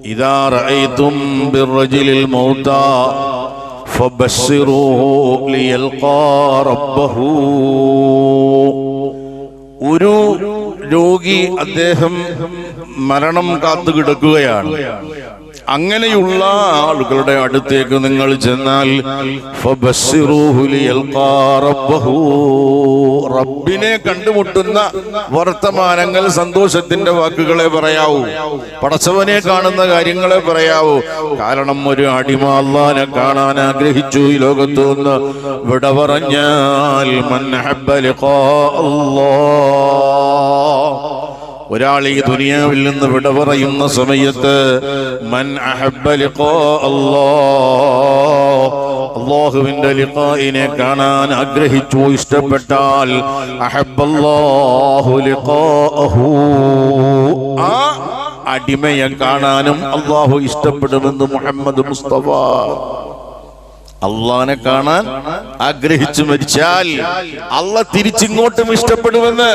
إذا رأيتم بالرجل الموتى فبشروه ليلقى ربه ഒരു രോഗി അദ്ദേഹം മരണം കാത്തു കിടക്കുകയാണ് അങ്ങനെയുള്ള ആളുകളുടെ അടുത്തേക്ക് നിങ്ങൾ ചെന്നാൽ. റബ്ബിനെ കണ്ടുമുട്ടുന്ന വർത്തമാനങ്ങൾ സന്തോഷത്തിന്റെ വാക്കുകളെ പറയാവൂ. പടച്ചവനെ കാണുന്ന കാര്യങ്ങളെ പറയാവൂ. കാരണം ഒരു അടിമ അള്ളാനെ കാണാൻ ആഗ്രഹിച്ചു ഈ ലോകത്ത് നിന്ന്. വിട പറഞ്ഞാൽ ലിഖാ അല്ലാഹ്. ഒരാൾ ഈ ദുനിയാവിൽ നിന്ന് വിട പറയുന്ന സമയത്ത് മൻ അഹബ്ബ ലിഖാ അല്ലാഹ് അള്ളാഹുവിന്റെ ലിഖായിനെ കാണാൻ ആഗ്രഹിച്ചു ഇഷ്ടപ്പെട്ടാൽ അഹബ്ബല്ലാഹു ലിഖാഅഹു. ആ അടിമയെ കാണാനും അള്ളാഹു ഇഷ്ടപ്പെടുമെന്ന് മുഹമ്മദ് മുസ്തഫ. അള്ളാനെ കാണാൻ ആഗ്രഹിച്ചു മരിച്ചാൽ അള്ള തിരിച്ചിങ്ങോട്ടും ഇഷ്ടപ്പെടുമെന്ന്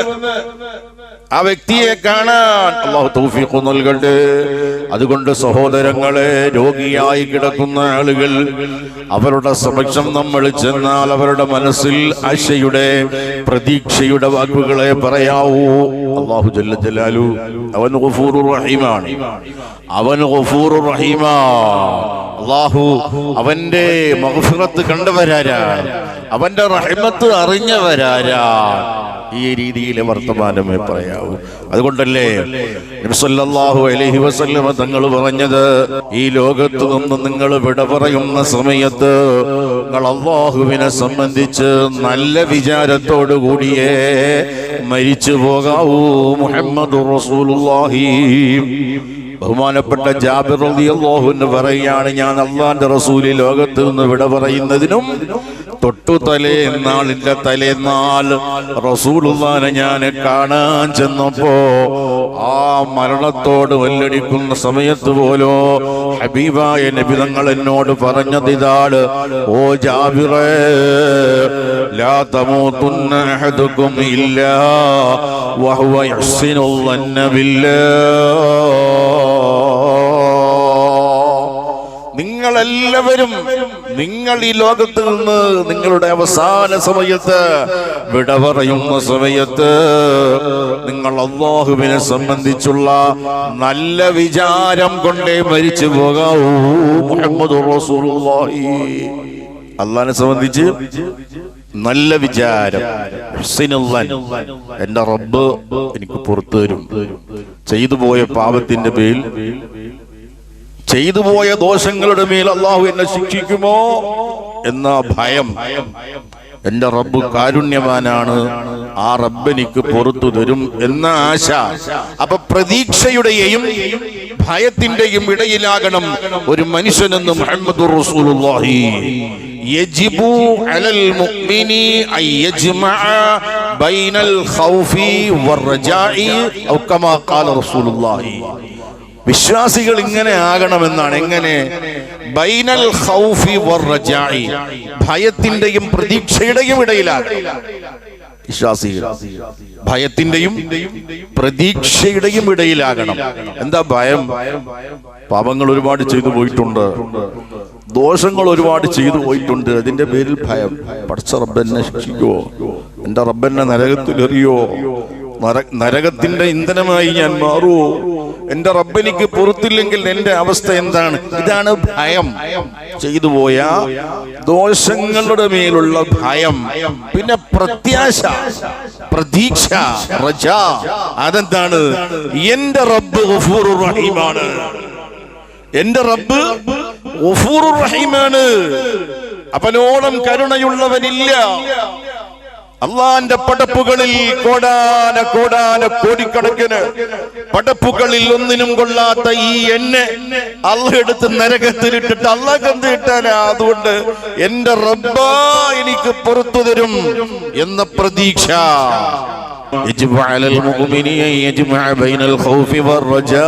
ആ വ്യക്തിയെ കാണാൻ അള്ളാഹു തൗഫീഖ് നൽകട്ടെ. അതുകൊണ്ട് സഹോദരങ്ങളെ രോഗിയായി കിടക്കുന്ന ആളുകൾ അവരുടെ സമക്ഷം നമ്മൾ ചെന്നാൽ അവരുടെ മനസ്സിൽ ആശയുടെ പ്രതീക്ഷയുടെ വാക്കുകളെ പറയാവൂ. അള്ളാഹു ജല്ല ജലാലു അവൻ റഹീമാണ്. അവൻ റഹീമാണ് അള്ളാഹു അവന്റെ മഹഫുറത്ത് കണ്ടവരാരാ? അവന്റെ റഹിമത്ത് അറിഞ്ഞവരാരാ? ഈ രീതിയിലെ വർത്തമാനമേ പറയാവൂ. അതുകൊണ്ടല്ലേ നബ്സല്ലാഹു അലഹി വസല്ലമ തങ്ങൾ പറഞ്ഞത് ഈ ലോകത്ത് നിന്ന് നിങ്ങൾ വിട പറയുന്ന സമയത്ത് നിങ്ങൾ അള്ളാഹുവിനെ സംബന്ധിച്ച് നല്ല വിചാരത്തോടു കൂടിയേ മരിച്ചു പോകാവൂ മുഹമ്മദ് റസൂലുള്ളാഹി. ബഹുമാനപ്പെട്ട ജാബിർ റളിയല്ലാഹു എന്ന് പറയുകയാണ് ഞാൻ അള്ളാന്റെ റസൂലി ലോകത്ത് നിന്ന് വിട പറയുന്നതിനും തൊട്ടു തലേന്നാളില്ല തലേന്നാൾ റസൂലുള്ളാനെ ഞാൻ കാണാൻ ചെന്നപ്പോ ആ മരണത്തോട് വല്ലടിക്കുന്ന സമയത്ത് പോലോ ഹബീബായ നബിതങ്ങൾ എന്നോട് പറഞ്ഞത് ഇതാണ്. ഓ ജാബിറേ നിങ്ങളെല്ലാവരും നിങ്ങൾ ഈ ലോകത്ത് നിന്ന് നിങ്ങളുടെ അവസാന സമയത്ത് വിട പറയുന്ന സമയത്ത് നിങ്ങൾ അള്ളാഹുവിനെ സംബന്ധിച്ചുള്ള നല്ല വിചാരം കൊണ്ടേ മരിച്ചു പോകാവൂ. മുഹമ്മദ് അള്ളാഹിനെ സംബന്ധിച്ച് നല്ല വിചാരം. എന്റെ റബ്ബ് എനിക്ക് പുറത്തു തരും. ചെയ്തു പോയ പാപത്തിന്റെ പേരിൽ ചെയ്തു പോയ ദോഷങ്ങളുടെ മേൽ അള്ളാഹു എന്നെ ശിക്ഷിക്കുമോ എന്ന ഭയം എന്റെ റബ്ബ് കാരുണ്യവാനാണ് ആ റബ്ബ് എനിക്ക് പുറത്തു തരും എന്ന ആശ അപ്പൊ പ്രതീക്ഷയുടെയും ഭയത്തിന്റെയും ഇടയിലാകണം ഒരു മനുഷ്യനെന്ന് മുഹമ്മദ് റസൂലുള്ളാഹി يجب على المؤمن أن يجمع بين الخوف والرجاء أو كما قال رسول الله വിശ്വാസികൾ ഇങ്ങനെ ആകണമെന്നാണ്. എങ്ങനെ? ബൈനൽ വർറജാഇ ഭയത്തിന്റെയും പ്രതീക്ഷയുടെയും ഇടയിലാണ്. വിശ്വാസികൾ ഭയത്തിന്റെയും പ്രതീക്ഷയുടെയും ഇടയിലാകണം. എന്താ ഭയം? പാപങ്ങൾ ഒരുപാട് ചെയ്തു പോയിട്ടുണ്ട്. ദോഷങ്ങൾ ഒരുപാട് ചെയ്തു പോയിട്ടുണ്ട്. അതിന്റെ പേരിൽ ഭയം. പഠിച്ച റബ്ബെന്നെ ശിക്ഷിക്കുവോ? എന്റെ റബ്ബെന്നെ നരകത്തിലെറിയോ നര- നരകത്തിന്റെ ഇന്ധനമായി ഞാൻ മാറുവോ എന്റെ റബ്ബിനിക്ക് പുറത്തില്ലെങ്കിൽ എന്റെ അവസ്ഥ എന്താണ്? ഇതാണ് ഭയം. ചെയ്തു പോയ ദോഷങ്ങളുടെ മേലുള്ള ഭയം. പിന്നെ പ്രത്യാശ പ്രതീക്ഷ റജ അതെന്താണ്? എന്റെ റബ്ബ് റഹീമാണ്. എന്റെ റബ്ബ് റഹീമാണ്. അവനോളം കരുണയുള്ളവനില്ല. അള്ളാന്റെ പടപ്പുകളിൽ കോടാന കോടാന കോടിക്കണക്കിന് പടപ്പുകളിൽ ഒന്നിനും കൊള്ളാത്ത ഈ എന്നെ അള്ള എടുത്ത് നരകത്തിലിട്ടിട്ട് അള്ളാഹ് എന്ത് കിട്ടാനാ അതുകൊണ്ട് എന്റെ റബ്ബ എനിക്ക് പുറത്തു തരും എന്ന പ്രതീക്ഷ يجب على المؤمن أن يجمع بين الخوف والرجاء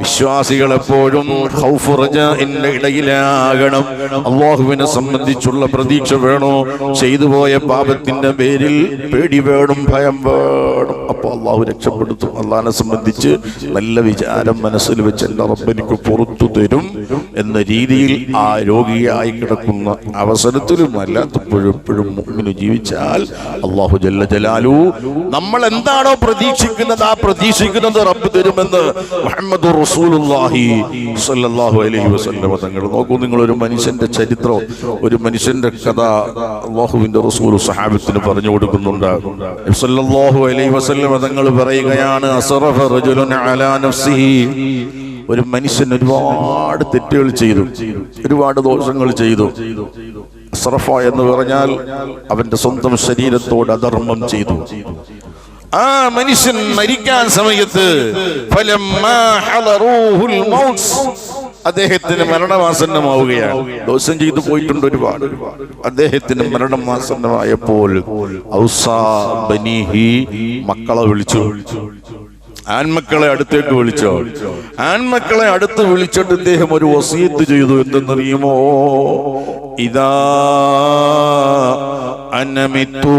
വിശ്വാസികൾ എപ്പോഴും ഇടയിലാകണം. അള്ളാഹുവിനെ സംബന്ധിച്ചുള്ള പ്രതീക്ഷ വേണോ? ചെയ്തു പോയ പാപത്തിന്റെ പേരിൽ പേടി വേണം ഭയം വേണം. അപ്പോൾ അള്ളാഹു രക്ഷപ്പെടുത്തും. അള്ളാഹിനെ സംബന്ധിച്ച് നല്ല വിചാരം മനസ്സിൽ വെച്ച് എന്റെ റബ്ബെനിക്ക് പുറത്തു തരും എന്ന രീതിയിൽ ആ രോഗിയായി കിടക്കുന്ന അവസരത്തിലും അല്ലാത്തപ്പോഴും എപ്പോഴും മുമ്പിന് ജീവിച്ചാൽ അള്ളാഹു ജല്ല ജലാലു നമ്മൾ എന്താണോ പ്രതീക്ഷിക്കുന്നത് ആ പ്രതീക്ഷിക്കുന്നത് റബ്ബ് തരുമെന്ന് മുഹമ്മദ് റസൂലുള്ളാഹി സ്വല്ലല്ലാഹു അലൈഹി തങ്ങൾ നോക്കൂ നിങ്ങൾ ഒരു മനുഷ്യന്റെ ചരിത്രം ഒരു മനുഷ്യന്റെ കഥ അള്ളാഹുവിന്റെ റസൂൽ സഹാബത്തിന് പറഞ്ഞു കൊടുക്കുന്നുണ്ട്. അലൈഹി തങ്ങൾ പറയുകയാണ് അലാ നഫ്സിഹി. ഒരു മനുഷ്യൻ ഒരുപാട് തെറ്റുകൾ ചെയ്തു ഒരുപാട് ദോഷങ്ങൾ ചെയ്തു. എന്ന് പറഞ്ഞാൽ അവന്റെ സ്വന്തം ശരീരത്തോട് അധർമ്മം ചെയ്തു. ആ മനുഷ്യൻ മരിക്കാൻ സമയത്ത് അദ്ദേഹത്തിന് മരണമാസന്നമാവുകയാണ് ദോഷം ചെയ്തു പോയിട്ടുണ്ട് ഒരുപാട്. അദ്ദേഹത്തിന് മരണമാസന്നമായപ്പോൾ മക്കളെ വിളിച്ചു. ആൺമക്കളെ അടുത്തേക്ക് വിളിച്ചോ? ആൺമക്കളെ അടുത്ത് വിളിച്ചിട്ട് ഇദ്ദേഹം ഒരു വസീത്ത് ചെയ്തു എന്തെന്നറിയുമോ? ഇതാ അനമിത്തൂ.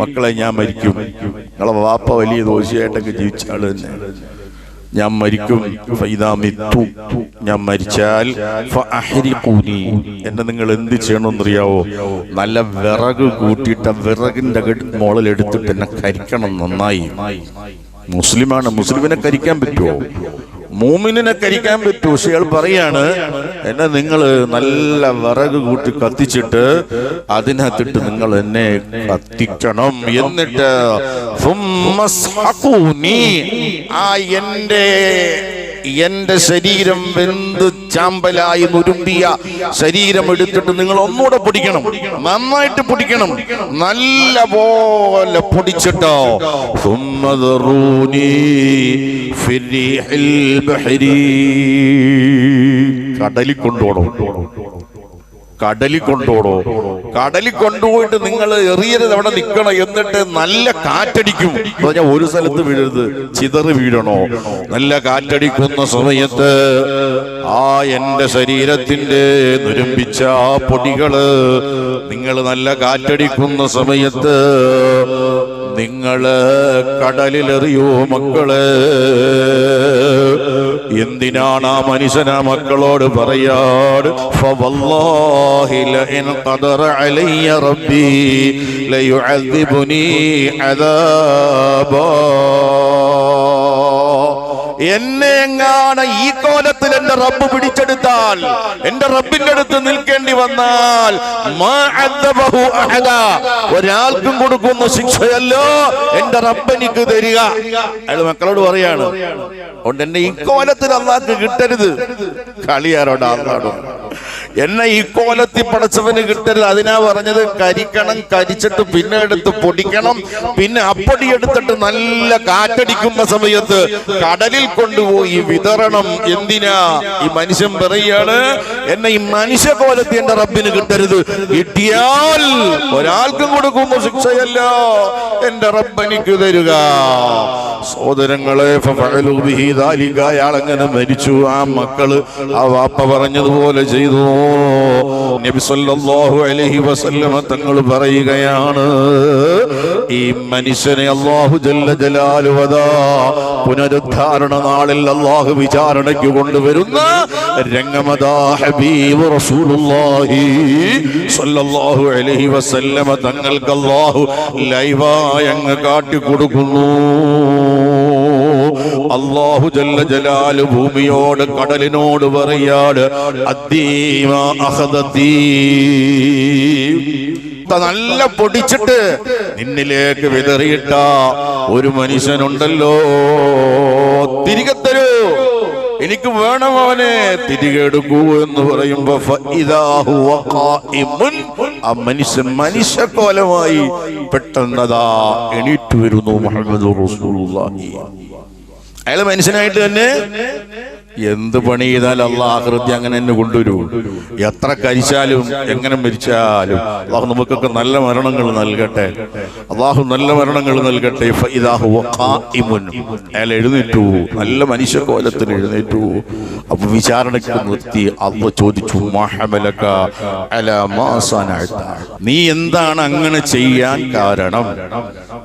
മക്കളെ ഞാൻ മരിക്കും. നിങ്ങളെ വാപ്പ വലിയ ദോശയായിട്ടൊക്കെ ജീവിച്ച ആൾ തന്നെ. ഞാൻ മരിക്കും. മിത്തു. ഞാൻ മരിച്ചാൽ. എന്നെ നിങ്ങൾ എന്ത് ചെയ്യണമെന്നറിയാവോ? നല്ല വിറക് കൂട്ടിയിട്ട് വിറകിന്റെ മോളിൽ എടുത്തിട്ട് എന്നെ കരിക്കണം നന്നായി. മുസ്ലിമാണ്. മുസ്ലിമിനെ കരിക്കാൻ പറ്റുമോ? മൂമിനെ കരിക്കാൻ പറ്റൂ പക്ഷെ അയാൾ പറയാണ് എന്നെ നിങ്ങൾ നല്ല വിറക് കൂട്ടി കത്തിച്ചിട്ട് അതിനകത്തിട്ട് നിങ്ങൾ എന്നെ കത്തിക്കണം എന്നിട്ട്. ആ എന്റെ എന്റെ ശരീരം വെന്ത് ചാമ്പലായി നുരുമ്പിയ ശരീരം എടുത്തിട്ട് നിങ്ങൾ ഒന്നുകൂടെ പൊടിക്കണം. നന്നായിട്ട് പൊടിക്കണം. നല്ല പോലെ പൊടിച്ചിട്ടോ. കടലിൽ കൊണ്ടുപോകണം. കടലിൽ കൊണ്ടോടോ കടലി കൊണ്ടുപോയിട്ട് നിങ്ങൾ എറിയരുത് അവിടെ നിൽക്കണം എന്നിട്ട് നല്ല കാറ്റടിക്കും. പറഞ്ഞാൽ ഒരു സ്ഥലത്ത് വീഴരുത് ചിതറ് വീഴണോ? നല്ല കാറ്റടിക്കുന്ന സമയത്ത് ആ എന്റെ ശരീരത്തിന്റെ നുരമ്പിച്ച ആ പൊടികൾ നിങ്ങൾ നല്ല കാറ്റടിക്കുന്ന സമയത്ത് നിങ്ങൾ കടലിലെറിയോ മക്കൾ? എന്തിനാണ് ആ മനുഷ്യന മക്കളോട് പറയാട്? ഫവല്ലാഹി എങ്ങാണ് ഈ കോലത്തിൽ എന്റെ റബ്ബ് പിടിച്ചെടുത്താൽ? എന്റെ റബ്ബിന്റെ അടുത്ത് നിൽക്കേണ്ടി വന്നാൽ. ഒരാൾക്കും കൊടുക്കുന്ന ശിക്ഷയല്ലോ. എന്റെ റബ്ബ് എനിക്ക് തരിക. അയാൾ മക്കളോട് പറയാണ് അതുകൊണ്ട് എന്നെ ഈ കോലത്തിൽ അള്ളാഹ്ക്ക് കിട്ടരുത്. കളിയാരോട് അള്ളാടോ എന്നെ ഈ കോലത്തിൽ പടച്ചവന് കിട്ടരുത്. അതിനാ പറഞ്ഞത് കരിക്കണം കരിച്ചിട്ട് പിന്നെ എടുത്ത് പൊടിക്കണം. പിന്നെ അപ്പടി എടുത്തിട്ട് നല്ല കാറ്റടിക്കുന്ന സമയത്ത് കടലിൽ കൊണ്ടുപോയി വിതറണം എന്തിനാ? ഈ മനുഷ്യൻ പറയാണ് എന്നെ ഈ മനുഷ്യ കോലത്തിൽ എന്റെ റബ്ബിന് കിട്ടരുത്. കിട്ടിയാൽ ഒരാൾക്കും കൊടുക്കുന്ന ശിക്ഷയല്ല. എന്റെ റബ്ബ് എനിക്ക് തരുക. സഹോദരങ്ങളെ. അയാൾ അങ്ങനെ മരിച്ചു? ആ മക്കൾ ആ വാപ്പ പറഞ്ഞതുപോലെ ചെയ്തു. നബി സല്ലല്ലാഹു അലൈഹി വസല്ലമ തങ്ങൾ പറയുകയാണ് ഈ മനുഷ്യനെ അല്ലാഹു ജല്ല ജലാലുവതാ പുനരുദ്ധാരണ നാളിൽ അല്ലാഹു വിചാരണയ്ക്ക് കൊണ്ടുവരുന്ന രംഗമതാ ഹബീബ് റസൂലുള്ളാഹി സല്ലല്ലാഹു അലൈഹി വസല്ലമ തങ്ങൾക്ക് അല്ലാഹു ലൈവായി അങ്ങ് കാട്ടിക്കൊടുക്കുന്നു. അള്ളാഹു ജല്ല ജലാൽ ഭൂമിയോട് കടലിനോട് പറയാട് അദ്ദീമ അഹദീ നല്ല പൊടിച്ചിട്ട് നിന്നിലേക്ക് വിതറിയിട്ട ഒരു മനുഷ്യനുണ്ടല്ലോ. തിരികെ തരൂ. എനിക്ക് വേണം അവനെ തിരികെ എടുക്കൂ എന്ന് പറയുമ്പോ. ആ മനുഷ്യൻ മനുഷ്യക്കോലമായി പെട്ടെന്നതാ എണീറ്റ് വരുന്നു മുഹമ്മദ് റസൂലുള്ളാഹി അയാൾ മനുഷ്യനായിട്ട് തന്നെ എന്ത് പണി ചെയ്താൽ അള്ളാഹ് ആകൃതി അങ്ങനെ തന്നെ കൊണ്ടുവരൂ. എത്ര കരിച്ചാലും എങ്ങനെ മരിച്ചാലും അള്ളാഹു നമുക്കൊക്കെ നല്ല മരണങ്ങൾ നൽകട്ടെ. അള്ളാഹു നല്ല മരണങ്ങൾ നൽകട്ടെ. അയാൾ എഴുന്നേറ്റു. നല്ല മനുഷ്യ കോലത്തിൽ എഴുന്നേറ്റു. അപ്പൊ വിചാരണയ്ക്ക് നിർത്തി അള്ള ചോദിച്ചു "മാ ഹമലക അലാ മാ നീ എന്താണ് അങ്ങനെ ചെയ്യാൻ കാരണം?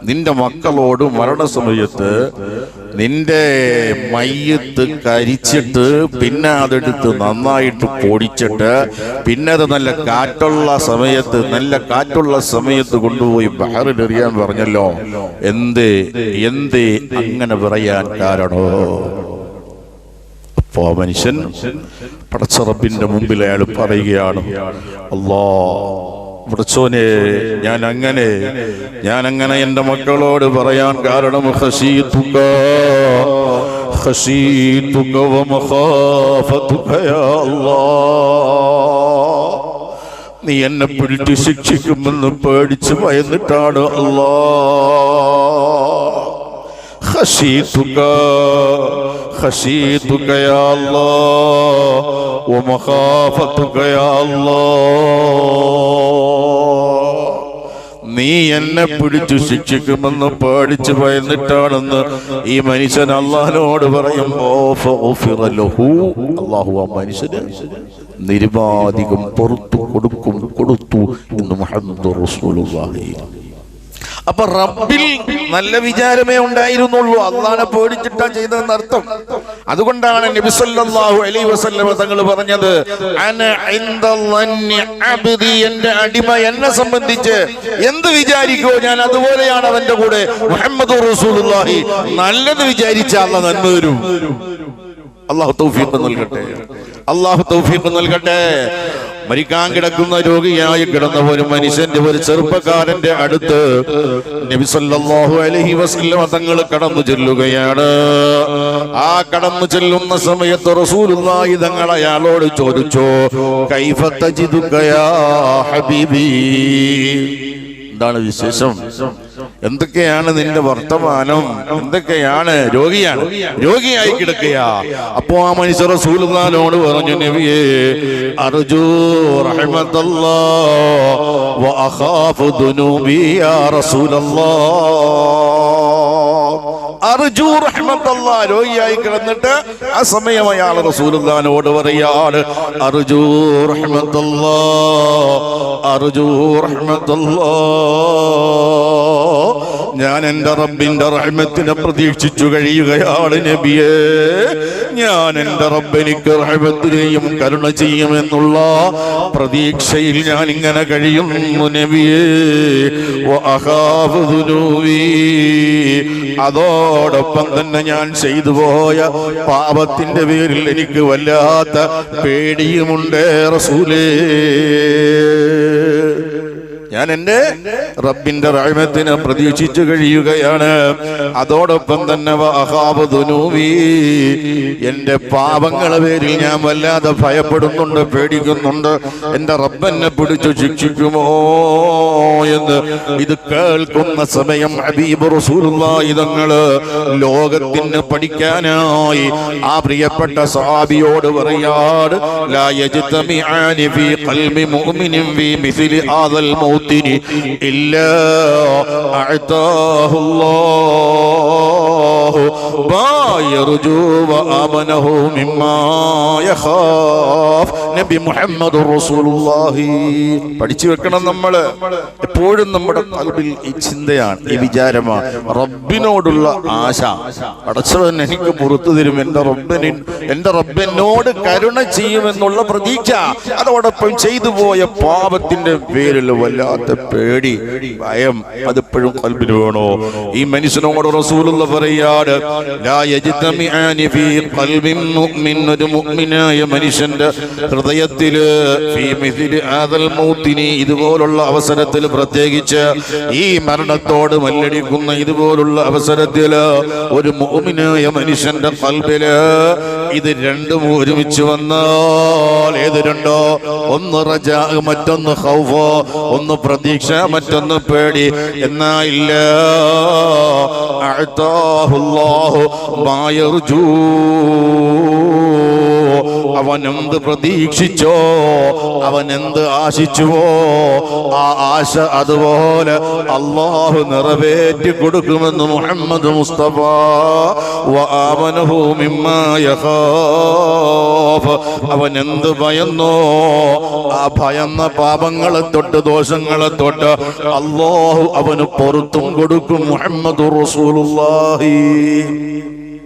നിന്റെ മക്കളോട് മരണസമയത്ത് നിന്റെ മയ്യത്ത് കരിച്ചിട്ട് പിന്നെ അതെടുത്ത് നന്നായിട്ട് പൊടിച്ചിട്ട് പിന്നെ അത് നല്ല കാറ്റുള്ള സമയത്ത് നല്ല കാറ്റുള്ള സമയത്ത് കൊണ്ടുപോയി ബഹറിലെറിയാൻ പറഞ്ഞല്ലോ. എന്തേ എന്തേ അങ്ങനെ പറയാൻ കാരണോ? അപ്പോ മനുഷ്യൻ പടച്ചറപ്പിന്റെ മുമ്പിൽ അയാൾ പറയുകയാണ് അല്ലാ പടച്ചോനെ ഞാൻ അങ്ങനെ ഞാൻ അങ്ങനെ എന്റെ മക്കളോട് പറയാൻ കാരണം യാ അല്ലാഹ് നീ എന്നെ പിടിച്ച് ശിക്ഷിക്കുമെന്ന് പേടിച്ച് ഭയന്നിട്ടാണ് അല്ലാ. خشيتك خشيتك يا الله ومخافتك يا الله നീ എന്നെ പിടിച്ചു ശിക്ഷിക്കുമെന്ന് പേടിച്ച് ഭയന്നിട്ടാണെന്ന് ഈ മനുഷ്യൻ അള്ളാഹിനോട് പറയുമ്പോ ഫഗുഫിറ ലഹു. അള്ളാഹു ആ മനുഷ്യന് നിരുപാധികം പുറത്തു കൊടുക്കും കൊടുത്തു എന്ന് മുഹമ്മദ് റസൂലുള്ളാഹി അപ്പൊ റബ്ബിൽ നല്ല വിചാരമേ ഉണ്ടായിരുന്നുള്ളൂ. അള്ളാനെ പേടിച്ചിട്ടാ ചെയ്തതെന്ന് അർത്ഥം. അതുകൊണ്ടാണ് നബി സല്ലല്ലാഹു അലൈഹി വസല്ലമ തങ്ങൾ പറഞ്ഞത് എന്റെ അടിമ എന്നെ സംബന്ധിച്ച് എന്ത് വിചാരിക്കോ ഞാൻ അതുപോലെയാണ് അവന്റെ കൂടെ. മുഹമ്മദ് റസൂലുള്ളാഹി നല്ലത് വിചാരിച്ച അല്ല നന്മ വരും അള്ളാഹു തൗഫീഖ് നൽകട്ടെ. അള്ളാഹു തൗഫീഖ് നൽകട്ടെ. മരിക്കാൻ കിടക്കുന്ന രോഗിയായി കിടന്ന ഒരു മനുഷ്യന്റെ ഒരു ചെറുപ്പക്കാരന്റെ അടുത്ത് നബി സല്ലല്ലാഹു അലൈഹി തങ്ങൾ കടന്നു ചെല്ലുകയാണ്. ആ കടന്നു ചെല്ലുന്ന സമയത്ത് റസൂലുള്ളാഹി തങ്ങൾ അയാളോട് ചോദിച്ചു കൈഫ തജിദുക യാ ഹബീബി? എന്താണ് വിശേഷം? എന്തൊക്കെയാണ് നിന്റെ വർത്തമാനം? എന്തൊക്കെയാണ് രോഗിയാണ്? രോഗിയായി കിടക്കുകയാ അപ്പോ ആ മനുഷ്യർ റസൂലുള്ളാഹിനോട് പറഞ്ഞു നബിയേ അർജു വ അഖാഫു അർജു റഹ്മത്തല്ലാ രോഗിയായി കിടന്നിട്ട് ആ സമയം അയാൾ റസൂലുള്ളാഹിനോട് പറയാണ് അർജു റഹ്മത്തല്ലാ അർജു റഹ്മത്തല്ലാ ഞാൻ എന്റെ റബ്ബിന്റെ റഹ്മത്തിനെ പ്രതീക്ഷിച്ചു കഴിയുകയാണ് നബിയേ. ഞാൻ എന്റെ റബ്ബ് എനിക്ക് റഹ്മത്തിനെയും കരുണ ചെയ്യുമെന്നുള്ള പ്രതീക്ഷയിൽ ഞാൻ ഇങ്ങനെ കഴിയുന്നു നബിയേ. അതോടൊപ്പം തന്നെ ഞാൻ ചെയ്തു പോയ പാപത്തിന്റെ പേരിൽ എനിക്ക് വല്ലാത്ത പേടിയുമുണ്ട് റസൂലേ. ഞാൻ എന്റെ റബ്ബിന്റെ റഹ്മത്തിനെ പ്രതീക്ഷിച്ചു കഴിയുകയാണ് അതോടൊപ്പം തന്നെ. എന്റെ പാപങ്ങളെ പേരിൽ ഞാൻ വല്ലാതെ ഭയപ്പെടുന്നുണ്ട് പേടിക്കുന്നുണ്ട് എന്റെ റബ്ബെന്നെ പിടിച്ചു ശിക്ഷിക്കുമോ എന്ന് ഇത് കേൾക്കുന്ന സമയം ഹബീബ് റസൂലുള്ളാഹി തങ്ങൾ ലോകത്തിന് പഠിക്കാനായി ആ പ്രിയപ്പെട്ട സഹാബിയോട് പറയാട് ലാ ഫീ ഇല്ലാ അഅതാഹു അല്ലാഹു മാ നബി മുഹമ്മദ് പഠിച്ചു വെക്കണം നമ്മൾ എപ്പോഴും നമ്മുടെ കൽബിൽ ഈ ചിന്തയാണ് ഈ വിചാരമാണ്. റബ്ബിനോടുള്ള ആശ. അടച്ചവൻ എനിക്ക് പുറത്തു തരും. എന്റെ റബ്ബിന് എന്റെ റബ്ബിനോട് കരുണ ചെയ്യുമെന്നുള്ള പ്രതീക്ഷ. അതോടൊപ്പം ചെയ്തു പോയ പാപത്തിന്റെ പേരിൽ വല്ലാത്ത പേടി ഭയം. അതിപ്പോഴും കൽബിന് വേണോ? ഈ മനുഷ്യനോട് റസൂലുള്ള പറയാട് മനുഷ്യന്റെ ഇതുപോലുള്ള അവസരത്തിൽ പ്രത്യേകിച്ച് ഈ മരണത്തോട് മല്ലടിക്കുന്ന ഇതുപോലുള്ള അവസരത്തിൽ ഒരു മുഅ്മിനായ മനുഷ്യന്റെ കൽബിൽ ഇത് രണ്ടും ഒരുമിച്ച് വന്നാൽ ഏത് രണ്ടോ? ഒന്ന് റജാ മറ്റൊന്ന് ഹൗഫോ ഒന്ന് പ്രതീക്ഷ മറ്റൊന്ന് പേടി. എന്നാ ഇല്ല. അഴുത്താഹുല്ലാഹു മായർജൂ അവൻ എന്ത് പ്രതീക്ഷിച്ചോ അവൻ എന്ത് ആശിച്ചുവോ ആ ആശ അതുപോലെ അള്ളാഹു നിറവേറ്റി കൊടുക്കുമെന്ന് മുഹമ്മദ് മുസ്തഫ. അവൻ എന്ത് ഭയന്നോ ആ ഭയന്ന പാപങ്ങളെ തൊട്ട് ദോഷങ്ങളെ തൊട്ട് അള്ളാഹു അവന് പുറത്തും കൊടുക്കും മുഹമ്മദ് റസൂലുള്ളാഹി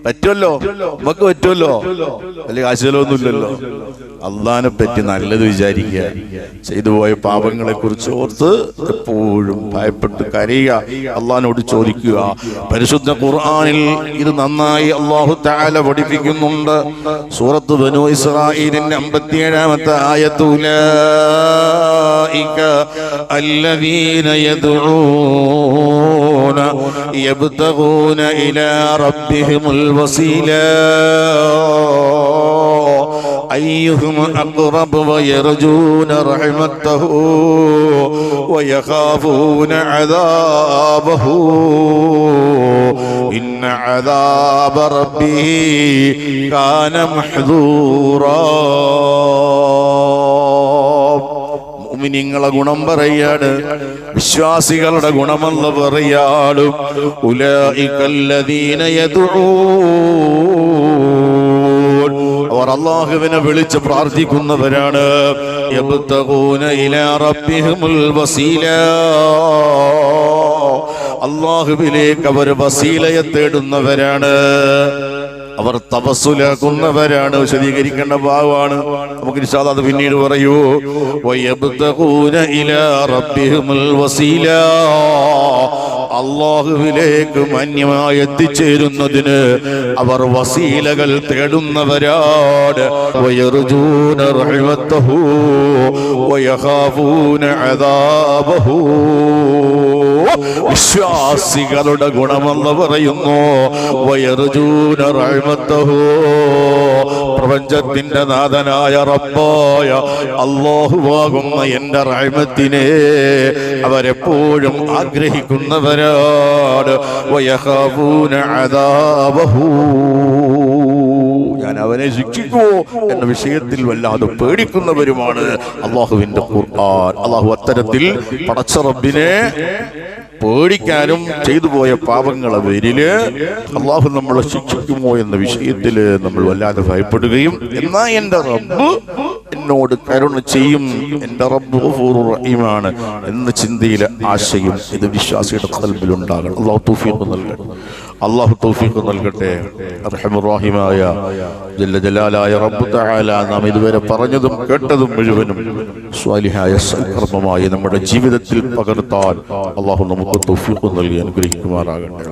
പറ്റുമല്ലോ നമുക്ക് പറ്റുമല്ലോ വലിയ കാശുകളൊന്നുമില്ലല്ലോ അള്ളഹാനെ പറ്റി നല്ലത് വിചാരിക്കുക ചെയ്തു പോയ പാപങ്ങളെ കുറിച്ച് ഓർത്ത് എപ്പോഴും ഭയപ്പെട്ട് കരയുക അള്ളഹാനോട് ചോദിക്കുക പരിശുദ്ധ ഖുർആനിൽ ഇത് നന്നായി അള്ളാഹു താല പഠിപ്പിക്കുന്നുണ്ട് സൂറത്ത് ബനു ഇസ്രായേലിന്റെ അമ്പത്തിയേഴാമത്തെ ആയത്തുല الذين يدعون يبتغون إلى ربهم الوسيلة أيهم أقرب ويرجون رحمته ويخافون عذابه إن عذاب ربه كان محذورا മുഅ്മിനീങ്ങളെ ഗുണം പറയാണ് വിശ്വാസികളുടെ ഗുണമെന്ന് പറയാളും ഉലൈകല്ലദീന യദ്ഊൻ അവർ അള്ളാഹുവിനെ വിളിച്ച് പ്രാർത്ഥിക്കുന്നവരാണ്. അള്ളാഹുവിലേക്ക് അവർ വസീലയെ തേടുന്നവരാണ്. അവർ തപസ്സുലാക്കുന്നവരാണ് വിശദീകരിക്കേണ്ട ഭാഗമാണ്. നമുക്ക് നിഷാദ് അത് പിന്നീട് പറയൂ. വയബ്തഗൂന ഇലാ റബ്ബിഹിമുൽ വസീല. അള്ളാഹുവിലേക്ക് മാന്യമായി എത്തിച്ചേരുന്നതിന് അവർ വസീലകൾ തേടുന്നവരാണ്. അദാബഹു. വിശ്വാസികളുടെ ഗുണമെന്ന് പറയുന്നു. പ്രപഞ്ചത്തിന്റെ നാഥനായ റബ്ബായ അള്ളാഹുവാകുന്ന എന്റെ റഹ്മത്തിനെ അവരെപ്പോഴും ആഗ്രഹിക്കുന്നവരാണ്. ഞാൻ അവനെ ശിക്ഷിക്കുമോ എന്ന വിഷയത്തിൽ വല്ലാതെ പേടിക്കുന്നവരുമാണ് അള്ളാഹുവിന്റെ ഖുർആൻ. അള്ളാഹു അത്തരത്തിൽ പടച്ച റബ്ബിനെ പേടിക്കാനും ചെയ്തു പോയ പാപങ്ങളെ പേരിൽ അള്ളാഹു നമ്മളെ ശിക്ഷിക്കുമോ എന്ന വിഷയത്തിൽ നമ്മൾ വല്ലാതെ ഭയപ്പെടുകയും എന്നാ എന്റെ റബ്ബ് എന്നോട് കരുണ ചെയ്യും എന്റെ റബ്ബ് റഹീമാണ് എന്ന ചിന്തയിലെ ആശയം ഇത് വിശ്വാസിയുടെ കൽബിൽ ഉണ്ടാകണം അള്ളാഹു തൗഫീഖ് നൽകട്ടെ. അള്ളാഹു തൗഫീഖ് നൽകട്ടെ. റഹമുറാഹിമായ ജല്ല ജലാലായ റബ്ബ് തആല നാം ഇതുവരെ പറഞ്ഞതും കേട്ടതും മുഴുവനും സ്വാലിഹായ സൽക്കർമ്മമായി നമ്മുടെ ജീവിതത്തിൽ പകർത്താൻ അള്ളാഹു നമുക്ക് തൗഫീഖ് നൽകി അനുഗ്രഹിക്കുമാറാകട്ടെ.